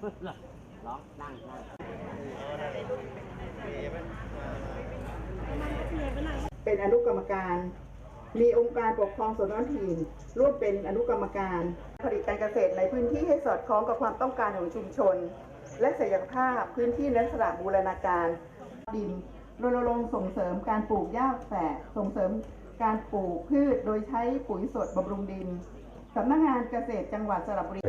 ร้องนั่งนั่งเป็นอนุกรรมการ มีองค์การปกครองส่วนท้องถิ่นร่วมเป็นอนุกรรมการ ผลิตการเกษตรในพื้นที่ให้สอดคล้องกับความต้องการของชุมชน และศักยภาพพื้นที่และสระบูรณาการ ดินรณรงค์ส่งเสริมการปลูกหญ้าแฝกส่งเสริมการปลูกพืชโดยใช้ปุ๋ยสดบำรุงดินสำนักงานเกษตรจังหวัดสระบุรี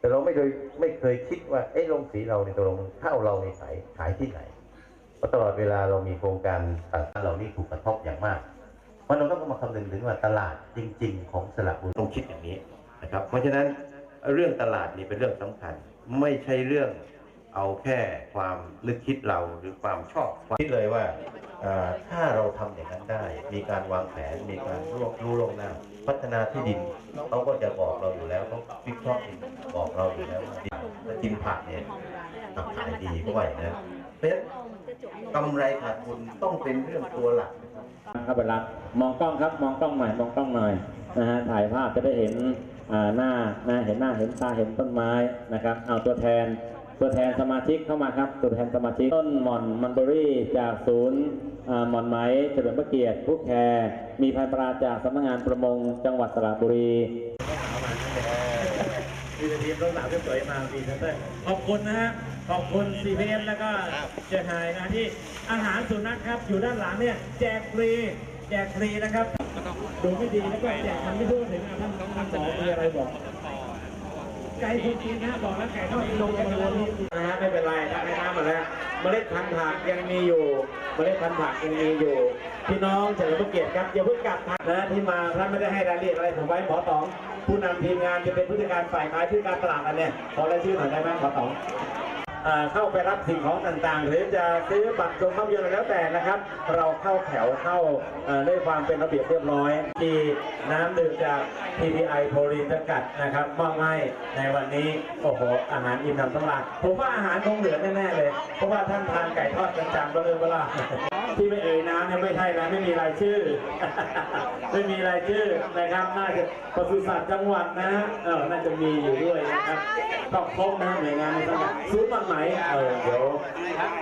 แต่เราไม่เคยไม่เคยคิดว่าไอ้โรงสีเราในยตกลงข้าวเราในขายขายที่ไหนเพราะตลอดเวลาเรามีโครงการต่างๆเหล่านี้ถูกกระทบอย่างมาก เพราะเราต้องมาคำนึงถึงว่าตลาดจริง ๆ ของสระบุรีต้องคิดอย่างนี้นะครับ เพราะฉะนั้นเรื่องตลาดนี่เป็นเรื่องสำคัญ ไม่ใช่เรื่องเอาแค่ความนึกคิดเราหรือความชอบคิดเลยว่าถ้าเราทำอย่างนั้นได้ มีการวางแผนมีการรู้ล่วงหน้า พัฒนาที่ดินเขาก็จะบอกเราอยู่แล้วเขาวิเคราะห์ดินบอก เราอยู่แล้วว่าดินและกินผักเนี่ยอะขายดีก็ไหวนะเพราะฉะนั้นกำไรขาดทุนต้องเป็นเรื่องตัวหลักครับเวลามองกล้องครับมองกล้องหน่อยมองกล้องหน่อยนะฮะถ่ายภาพจะได้เห็นอ่าหน้านะเห็นหน้าเห็นตาเห็นต้นไม้นะครับ เอาตัวแทนตัวแทนสมาชิกเข้ามาครับ ตัวแทนสมาชิกต้นหม่อนมันเบอรี่จากศูนย์หม่อนไหมเฉลิมพระเกียรติผู้แคร์มีพันปลาจากสำนักงานประมงจังหวัดสระบุรี มีทีมรถสาวสวยมามีเซนเตอร์ขอบคุณนะฮะ ขอบคุณ CPM แล้วก็เจไฮนะที่อาหารสุนัขครับ อยู่ด้านหลังเนี่ยแจกฟรีแจกฟรีนะครับ ดูไม่ดีแล้วก็แจกมันไม่ทั่วถึงอะท่านท่านสอกมีอะไรบอก ใจคุณจีนนะบอกแล้วไก่ทอดกิโลกันวันนี้นะฮะไม่เป็นไรทำให้น้ำมาแล้วเมล็ดพันธุ์ผักยังมีอยู่ เมล็ดพันธุ์ผักยังมีอยู่ พี่น้องเฉลิมพระเกียรติครับอย่าเพิ่งกลับนะที่มาท่านไม่ได้ให้รายละเอียดอะไรผมไว้หมอต๋อง ผู้นำทีมงานจะเป็นผู้จัดการฝ่ายขายผู้การตลาดอันเนี่ยขอรายชื่อหน่อยได้ไหมหมอต๋อง เข้าไปรับสิ่งของต่างๆ หรือจะซื้อบัตรชมภาพยนตร์แล้วแต่นะครับ เราเข้าแถวเข้าด้วยความเป็นระเบียบเรียบร้อยที่น้ำดื่มจาก PPI โพลีนสกัดนะครับมอบให้ในวันนี้โอ้โหอาหารอิ่มหนำสำราญผมว่าอาหารคงเหลือแน่ๆเลย เพราะว่าท่านทานไก่ทอดประจำก็เลยเวลาที่ไม่เอ่ยน้ำเนี่ยไม่ใช่นะไม่มีรายชื่อ ไม่มีรายชื่อนะครับน่าจะปศุสัตว์จังหวัดนะเออน่าจะมีอยู่ด้วยนะครับต้องครบนะหน่วยงานในจังหวัดศูนย์มันไหมเออเดี๋ยว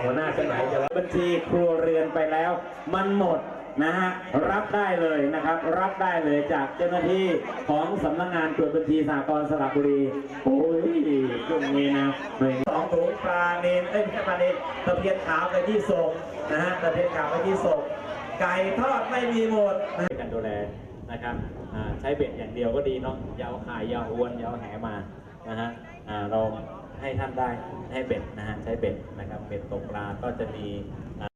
หัวหน้าจะไหนเดี๋ยวบัญชีครัวเรือนไปแล้ว มันหมดนะฮะรับได้เลยนะครับ รับได้เลยจากเจ้าหน้าที่ของสำนักงานตรวจบัญชีสากลสระบุรีโอ้ยช่วงนี้นะหนึ่งสองถุงปลาเนนเอ้ยไม่ใช่ปลาเนนตะเพียนขาวไปที่ส่งนะฮะตะเพียนขาวไปที่ส่งไก่ทอดไม่มีหมดนะการดูแลนะครับอ่าใช้เบ็ดอย่างเดียวก็ดีเนาะยาวขายยาวอวนยาวแหมานะฮะอ่าเรา ให้ท่านได้ให้เบ็ดนะฮะใช้เบ็ดนะครับเบ็ดตกปลาก็จะมี